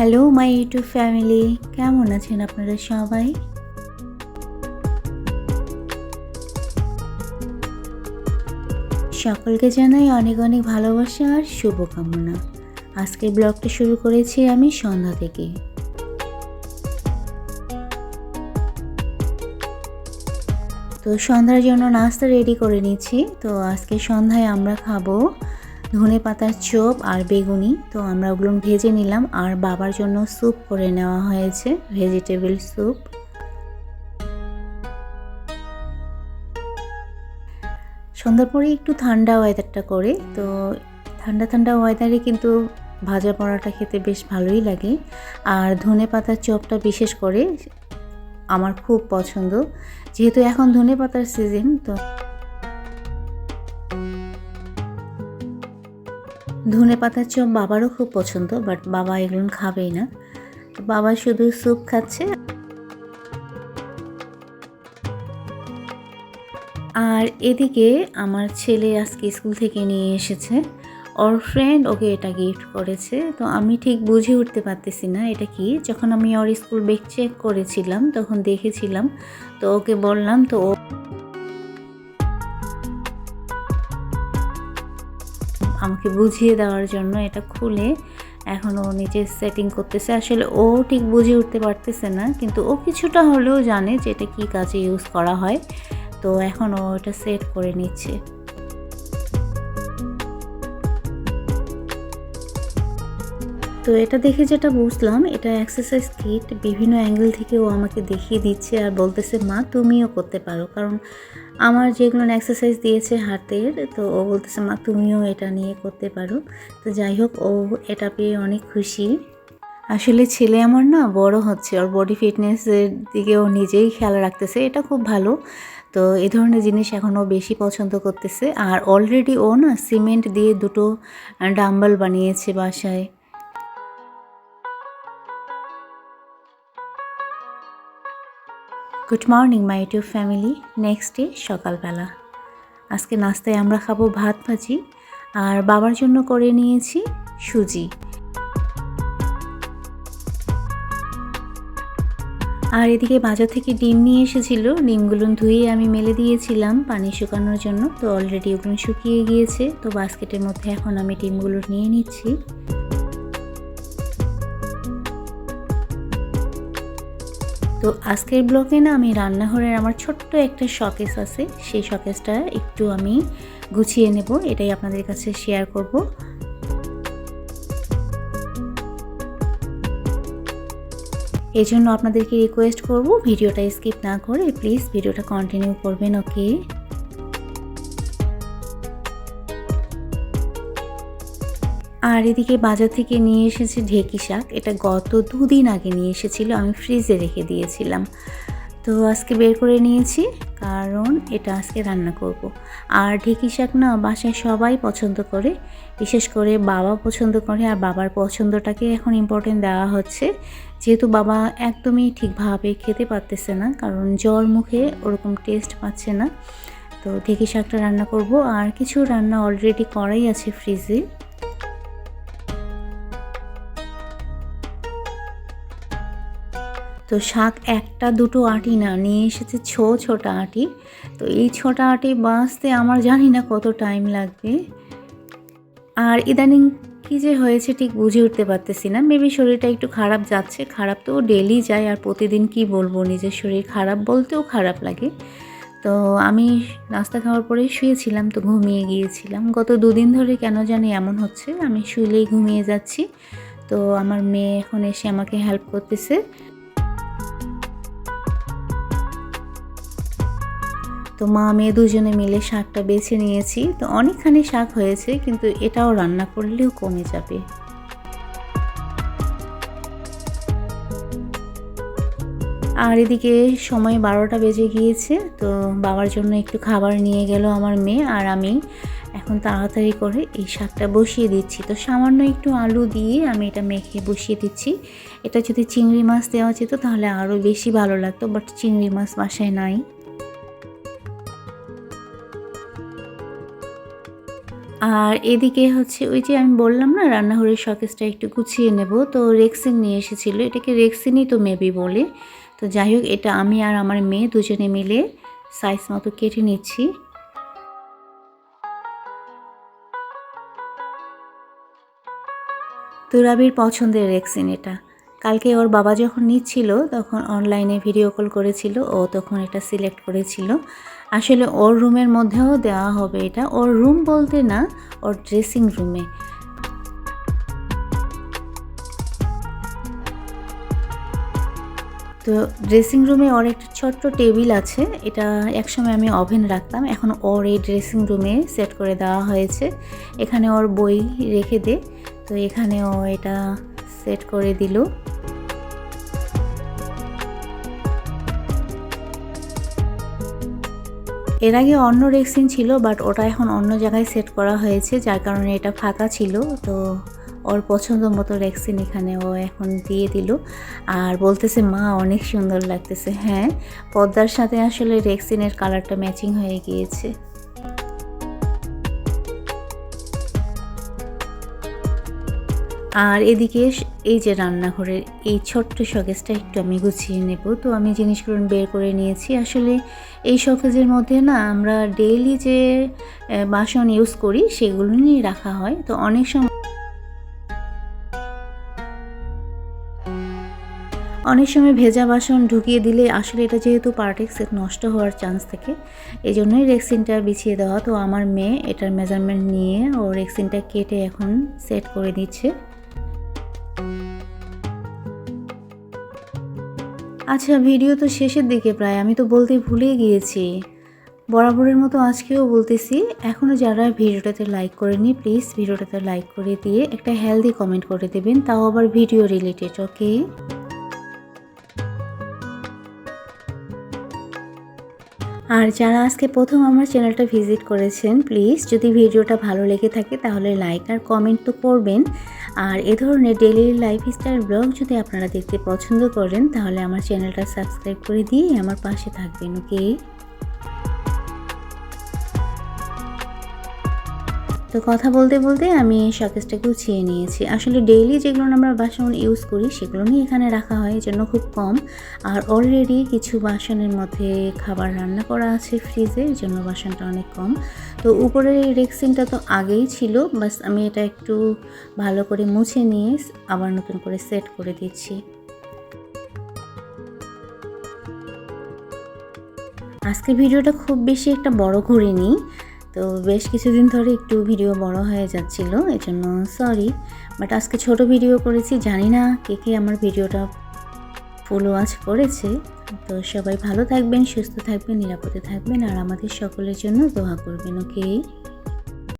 Hello my YouTube family কেমন আছেন আপনারা সবাই? সকলকে জানাই অনেক অনেক ভালোবাসা আর শুভকামনা। আজকের ব্লগটা শুরু করেছি আমি সন্ধ্যা থেকে। তো সন্ধ্যার জন্য নাস্তা রেডি করে নিচ্ছি। তো আজকে সন্ধ্যায় আমরা খাব ধনে পাতার চপ আর বেগুনি। তো আমরা ওগুলো ভেজে নিলাম আর বাবার জন্য স্যুপ করে নেওয়া হয়েছে, ভেজিটেবল স্যুপ। সন্ধ্যার পরে একটু ঠান্ডা ওয়েদারটা করে, তো ঠান্ডা ঠান্ডা ওয়েদারে কিন্তু ভাজা পড়াটা খেতে বেশ ভালোই লাগে। আর ধনে পাতার চপটা বিশেষ করে আমার খুব পছন্দ, যেহেতু এখন ধনে পাতার সিজন তো ধনে পাতার চপ বাবারও খুব পছন্দ বাট বাবা এগুলো খাবেই না। বাবা শুধু স্যুপ খাচ্ছে। আর এদিকে আমার ছেলে আজকে স্কুল থেকে নিয়ে এসেছে। ওর ফ্রেন্ড ওকে এটা গিফট করেছে। তো আমি ঠিক বুঝে উঠতে পারতেছি না এটা কি। যখন আমি ওর স্কুল বেগ চেক করেছিলাম, তখন দেখেছিলাম। তো ওকে বললাম, তো ও আমাকে বুঝিয়ে দেওয়ার জন্য এটা খুলে এখন ও নিজে সেটিং করতেছে। আসলে ও ঠিক বুঝে উঠতে পারতেছে না, কিন্তু ও কিছুটা হলেও জানে যে এটা কী কাজে ইউজ করা হয়। তো এখন ও এটা সেট করে নিচ্ছে। তো এটা দেখে যেটা বুঝলাম, এটা এক্সারসাইজ কিট বিভিন্ন অ্যাঙ্গেল থেকে ও আমাকে দেখিয়ে দিচ্ছে আর বলতেছে, মা, তুমিও করতে পারো। কারণ আমার যেগুলো এক্সারসাইজ দিয়েছে হাতের, তো ও বলতেছে, মা, তুমিও এটা নিয়ে করতে পারো। তো যাই হোক, ও এটা পেয়ে অনেক খুশি। আসলে ছেলে আমার না বড় হচ্ছে, ওর বডি ফিটনেসের দিকে ও নিজেই খেয়াল রাখতেছে, এটা খুব ভালো। তো এ ধরনের জিনিস এখন ও বেশি পছন্দ করতেছে। আর অলরেডি ও না সিমেন্ট দিয়ে দুটো ডাম্বল বানিয়েছে বাসায়। Good morning my YouTube family next day সকালবেলা। আজকে নাস্তায় আমরা খাব ভাত ভাজি, আর বাবার জন্য করে নিয়েছি সুজি। আর এদিকে বাজার থেকে ডিম নিয়ে এসেছিল। ডিমগুলো ধুয়ে আমি মেলে দিয়েছিলাম পানি শুকানোর জন্য। তো অলরেডি ওগুলো শুকিয়ে গিয়েছে। তো বাস্কেটের মধ্যে এখন আমি ডিমগুলো নিয়ে নিচ্ছি। তো আজকের ব্লগে না আমি রান্নাঘরের আমার ছোট্ট একটা শকেস আছে। সেই শকেসটা একটু আমি গুছিয়ে নেব, এটাই আপনাদের কাছে শেয়ার করব। এই জন্য আপনাদেরকে রিকোয়েস্ট করব, ভিডিওটা স্কিপ না করে প্লিজ ভিডিওটা কন্টিনিউ করবেন ওকে আর এদিকে বাজার থেকে নিয়ে এসেছে ঢেকি শাক। এটা গত দুদিন আগে নিয়ে এসেছিল, আমি ফ্রিজে রেখে দিয়েছিলাম। তো আজকে বের করে নিয়েছি, কারণ এটা আজকে রান্না করব। আর ঢেকি শাক না বাসায় সবাই পছন্দ করে, বিশেষ করে বাবা পছন্দ করে, আর বাবার পছন্দটাকে এখন ইম্পর্টেন্ট দেওয়া হচ্ছে। যেহেতু বাবা একদমই ঠিকভাবে খেতে পারতেছে না, কারণ জ্বর মুখে ওরকম টেস্ট পাচ্ছে না। তো ঢেকি শাকটা রান্না করব, আর কিছু রান্না অলরেডি করাই আছে ফ্রিজে তো শাক একটা দুটো আটি না, নিয়ে এসেছে ছো ছোটা আটি। তো এই ছোটা আটি বাঁচতে আমার জানি না কত টাইম লাগবে। আর ইদানিং কী যে হয়েছে ঠিক বুঝে উঠতে পারতেছি না। মেবি শরীরটা একটু খারাপ যাচ্ছে, খারাপ তো ডেলি যায়, আর প্রতিদিন কি বলব, নিজের শরীর খারাপ বলতেও খারাপ লাগে। তো আমি নাস্তা খাওয়ার পরে শুয়েছিলাম, তো ঘুমিয়ে গিয়েছিলাম। গত দুদিন ধরে কেন জানি এমন হচ্ছে, আমি শুইলেই ঘুমিয়ে যাচ্ছি। তো আমার মেয়ে এখন এসে আমাকে হেল্প করতেছে। তো মা মেয়ে দুজনে মিলে শাকটা বেছে নিয়েছি। তো অনেকখানি শাক হয়েছে, কিন্তু এটাও রান্না করলেও কমে যাবে। আর এদিকে সময় বারোটা বেজে গিয়েছে, তো বাবার জন্য একটু খাবার নিয়ে গেল আমার মেয়ে আর আমি। এখন তাড়াতাড়ি করে এই শাকটা বসিয়ে দিচ্ছি। তো সামান্য একটু আলু দিয়ে আমি এটা মেখে বসিয়ে দিচ্ছি। এটা যদি চিংড়ি মাছ দেওয়া যেত তাহলে আরও বেশি ভালো লাগতো, বাট চিংড়ি মাছ বাসায় নাই। আর এদিকে হচ্ছে ওই যে আমি বললাম না, রান্নাঘরের শকেসটা একটু গুছিয়ে নেব। তো রেক্সিন নিয়ে এসেছিল, এটাকে রেক্সিনই তো মেবি বলে। তো যাই হোক, এটা আমি আর আমার মেয়ে দুজনে মিলে সাইজ মতো কেটে নিচ্ছি। তুরাবির পছন্দের রেক্সিন এটা। কালকে ওর বাবা যখন নিচ্ছিল, তখন অনলাইনে ভিডিও কল করেছিল, ও তখন এটা সিলেক্ট করেছিল। আসলে ওর রুমের মধ্যেও দেওয়া হবে এটা। ওর রুম বলতে না, ওর ড্রেসিং রুমে তো ড্রেসিং রুমে ওর একটা ছোট্ট টেবিল আছে, এটা একসময় আমি ওভেন রাখতাম। এখন ওর এই ড্রেসিং রুমে সেট করে দেওয়া হয়েছে। এখানে ওর বই রেখে দে। তো এখানে ও এটা সেট করে দিল। এর আগে অন্য রেক্সিন ছিল, বাট ওটা এখন অন্য জায়গায় সেট করা হয়েছে, যার কারণে এটা ফাঁকা ছিল। তো ওর পছন্দ মতো রেক্সিন এখানে ও এখন দিয়ে দিল। আর বলতেছে, মা, অনেক সুন্দর লাগতেছে। হ্যাঁ পদ্মার সাথে আসলে রেক্সিনের কালারটা ম্যাচিং হয়ে গিয়েছে। আর এদিকে এই যে রান্নাঘরের এই ছোট্ট শকেজটা একটু আমি গুছিয়ে নেব। তো আমি জিনিসগুলো বের করে নিয়েছি। আসলে এই শকেজের মধ্যে না আমরা ডেইলি যে বাসন ইউজ করি সেগুলো নিয়ে রাখা হয়। তো অনেক সময় অনেক সময় ভেজা বাসন ঢুকিয়ে দিলে আসলে এটা যেহেতু পার্টেক্স নষ্ট হওয়ার চান্স থাকে এই জন্যই রেক্সিনটা বিছিয়ে দেওয়া। তো আমার মেয়ে এটার মেজারমেন্ট নিয়ে ও রেক্সিনটা কেটে এখন সেট করে দিচ্ছে। আচ্ছা ভিডিও তো শেষের দিকে প্রায়, আমি তো বলতে ভুলে গিয়েছি। বরাবরের মতো আজকেও বলতেছি এখনও যারা ভিডিওটাতে লাইক করেনি প্লিজ ভিডিওটাতে লাইক করে দিয়ে একটা হেলদি কমেন্ট করে দেবেন, তাও আবার ভিডিও রিলেটেড ওকে আর যারা আজকে প্রথম আমার চ্যানেলটা ভিজিট করেছেন প্লিজ যদি ভিডিওটা ভালো লেগে থাকে, তাহলে লাইক আর কমেন্ট তো করবেন। আর এ ধরনের ডেলি লাইফস্টাইল ব্লগ যদি আপনারা দেখতে পছন্দ করেন, তাহলে আমার চ্যানেলটা সাবস্ক্রাইব করে দিয়ে আমার পাশে থাকবেন ওকে তো কথা বলতে বলতে আমি শকেসটা গুছিয়ে নিয়েছি। আসলে ডেইলি যেগুলো আমরা বাসন ইউজ করি, সেগুলো নিয়ে এখানে রাখা হয় জন্য খুব কম। আর অলরেডি কিছু বাসনের মধ্যে খাবার রান্না করা আছে ফ্রিজে জন্য বাসনটা অনেক কম। তো উপরের এই রেক্সিনটা তো আগেই ছিল, বাস আমি এটা একটু ভালো করে মুছে নিয়ে আবার নতুন করে সেট করে দিচ্ছি। আজকে ভিডিওটা খুব বেশি একটা বড় করিনি তো বেশ কিছুদিন ধরে একটু ভিডিও বড় হয়ে যাচ্ছিল, এজন্য সরি বাট আজকে ছোট ভিডিও করেছি, জানি না কে কে আমার ভিডিওটা ফুল ওয়াচ করেছে। তো সবাই ভালো থাকবেন, সুস্থ থাকবেন, নিরাপদে থাকবেন, আর আমাদের সকলের জন্য দোয়া করবেন ওকে